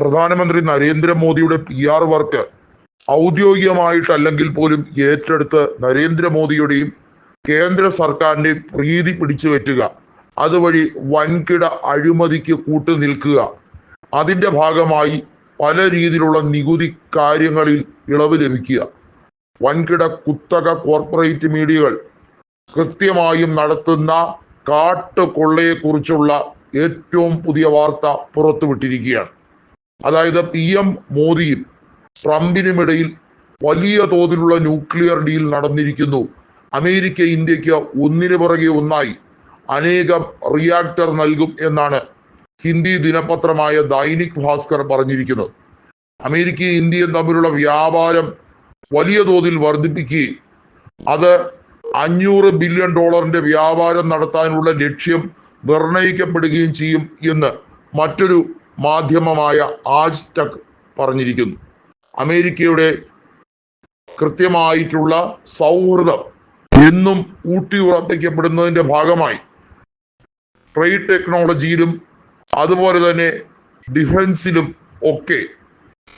പ്രധാനമന്ത്രി നരേന്ദ്രമോദിയുടെ P R work ഔദ്യോഗികമായിട്ടല്ലെങ്കിൽ പോലും ഏറ്റെടുത്ത് നരേന്ദ്രമോദിയുടെയും കേന്ദ്ര സർക്കാരിന്റെയും പ്രീതി പിടിച്ചു പറ്റുക. അതുവഴി വൻകിട അഴിമതിക്ക് കൂട്ടു നിൽക്കുക. അതിന്റെ ഭാഗമായി പല രീതിയിലുള്ള നികുതി കാര്യങ്ങളിൽ ഇളവ് ലഭിക്കുക. വൻകിട കുത്തക കോർപ്പറേറ്റ് മീഡിയകൾ കൃത്യമായും നടത്തുന്ന കാട്ടുകൊള്ളയെക്കുറിച്ചുള്ള ഏറ്റവും പുതിയ വാർത്ത പുറത്തുവിട്ടിരിക്കുകയാണ്. അതായത് പി എം മോദിയും ട്രംപിനുമിടയിൽ വലിയ തോതിലുള്ള ന്യൂക്ലിയർ ഡീൽ നടന്നിരിക്കുന്നു. അമേരിക്ക ഇന്ത്യയ്ക്ക് ഒന്നിനു പുറകെ ഒന്നായി അനേകം റിയാക്ടർ നൽകും എന്നാണ് ഹിന്ദി ദിനപത്രമായ ദൈനിക് ഭാസ്കർ പറഞ്ഞിരിക്കുന്നത്. അമേരിക്കയും ഇന്ത്യയും തമ്മിലുള്ള വ്യാപാരം വലിയ തോതിൽ വർദ്ധിപ്പിക്കുകയും അത് അഞ്ഞൂറ് ബില്യൺ ഡോളറിന്റെ വ്യാപാരം നടത്താനുള്ള ലക്ഷ്യം നിർണയിക്കപ്പെടുകയും ചെയ്യും എന്ന് മറ്റൊരു മാധ്യമമായ ആജ് തക് പറഞ്ഞിരിക്കുന്നു. അമേരിക്കയുടെ കൃത്യമായിട്ടുള്ള സൗഹൃദം എന്നും ഊട്ടിയുറപ്പിക്കപ്പെടുന്നതിന്റെ ഭാഗമായി ട്രേഡ് ടെക്നോളജിയിലും അതുപോലെ തന്നെ ഡിഫൻസിലും ഒക്കെ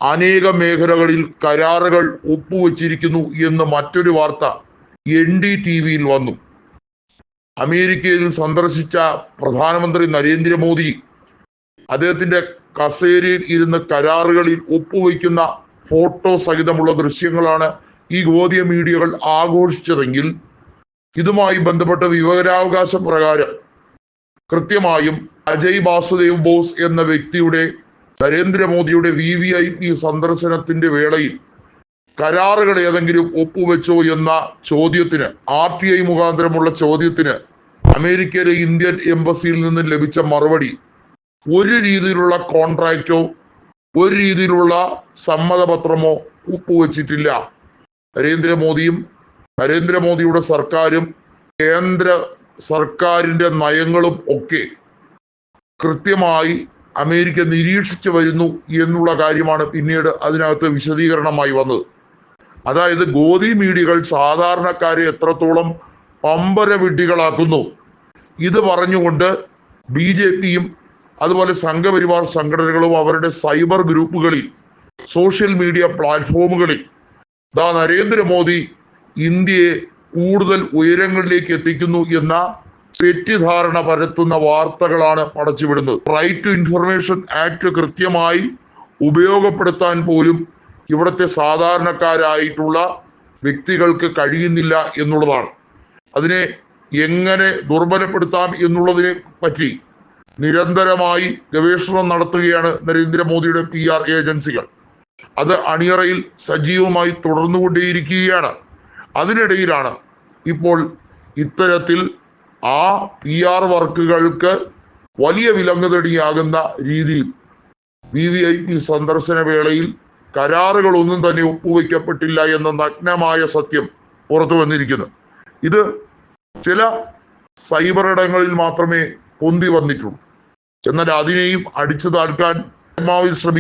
അനേക മേഖലകളിൽ കരാറുകൾ ഒപ്പുവച്ചിരിക്കുന്നു എന്ന് മറ്റൊരു വാർത്ത എൻ ഡി ടി വിയിൽ വന്നു. അമേരിക്കയിൽ സന്ദർശിച്ച പ്രധാനമന്ത്രി നരേന്ദ്രമോദി അദ്ദേഹത്തിന്റെ കസേരയിൽ ഇരുന്ന് കരാറുകളിൽ ഒപ്പുവയ്ക്കുന്ന ഫോട്ടോ സഹിതമുള്ള ദൃശ്യങ്ങളാണ് ഈ ഗോതിയ മീഡിയകൾ ആഘോഷിച്ചതെങ്കിൽ ഇതുമായി ബന്ധപ്പെട്ട വിവരാവകാശ പ്രകാരം കൃത്യമായും അജയ് വാസുദേവ് ബോസ് എന്ന വ്യക്തിയുടെ നരേന്ദ്രമോദിയുടെ വി വി ഐ പി സന്ദർശനത്തിന്റെ വേളയിൽ കരാറുകൾ ഏതെങ്കിലും ഒപ്പുവെച്ചോ എന്ന ചോദ്യത്തിന് ആർ ടി ഐ മുഖാന്തരമുള്ള ചോദ്യത്തിന് അമേരിക്കയിലെ ഇന്ത്യൻ എംബസിയിൽ നിന്ന് ലഭിച്ച മറുപടി ഒരു രീതിയിലുള്ള കോൺട്രാക്റ്റോ ഒരു രീതിയിലുള്ള സമ്മതപത്രമോ ഒപ്പുവെച്ചിട്ടില്ല നരേന്ദ്രമോദിയും നരേന്ദ്രമോദിയുടെ സർക്കാരും കേന്ദ്ര സർക്കാരിന്റെ നയങ്ങളും ഒക്കെ കൃത്യമായി അമേരിക്ക നിരീക്ഷിച്ചു വരുന്നു എന്നുള്ള കാര്യമാണ് പിന്നീട് അതിനകത്ത് വിശദീകരണമായി വന്നത്. അതായത് ഗോതി മീഡിയകൾ സാധാരണക്കാരെ എത്രത്തോളം പമ്പര വിഡ്ഢികളാക്കുന്നു. ഇത് പറഞ്ഞുകൊണ്ട് ബി ജെ പിയും അതുപോലെ സംഘപരിവാർ സംഘടനകളും അവരുടെ സൈബർ ഗ്രൂപ്പുകളിൽ സോഷ്യൽ മീഡിയ പ്ലാറ്റ്ഫോമുകളിൽ. ദാ നരേന്ദ്രമോദി ഇന്ത്യയെ കൂടുതൽ ഉയരങ്ങളിലേക്ക് എത്തിക്കുന്നു എന്ന തെറ്റിദ്ധാരണ പരത്തുന്ന വാർത്തകളാണ് പടച്ചുവിടുന്നത്. റൈറ്റ് ടു ഇൻഫർമേഷൻ ആക്ട് കൃത്യമായി ഉപയോഗപ്പെടുത്താൻ പോലും ഇവിടുത്തെ സാധാരണക്കാരായിട്ടുള്ള വ്യക്തികൾക്ക് കഴിയുന്നില്ല എന്നുള്ളതാണ്. അതിനെ എങ്ങനെ ദുർബലപ്പെടുത്താം എന്നുള്ളതിനെ പറ്റി നിരന്തരമായി ഗവേഷണം നടത്തുകയാണ് നരേന്ദ്രമോദിയുടെ പി ആർ ഏജൻസികൾ. അത് അണിയറയിൽ സജീവമായി തുടർന്നുകൊണ്ടേയിരിക്കുകയാണ്. അതിനിടയിലാണ് ഇപ്പോൾ ഇത്തരത്തിൽ ആ പി ആർ വർക്കുകൾക്ക് വലിയ വിലങ്ങുതടിയാകുന്ന രീതിയിൽ വി വി ഐ പി സന്ദർശന വേളയിൽ കരാറുകളൊന്നും തന്നെ ഒപ്പുവെക്കപ്പെട്ടില്ല എന്ന നഗ്നമായ സത്യം പുറത്തു വന്നിരിക്കുന്നു. ഇത് ചില സൈബർ ഇടങ്ങളിൽ മാത്രമേ പൊന്തി വന്നിട്ടുള്ളൂ. എന്നാൽ അതിനെയും അടിച്ചു പരമാവധി ശ്രമിക്കും.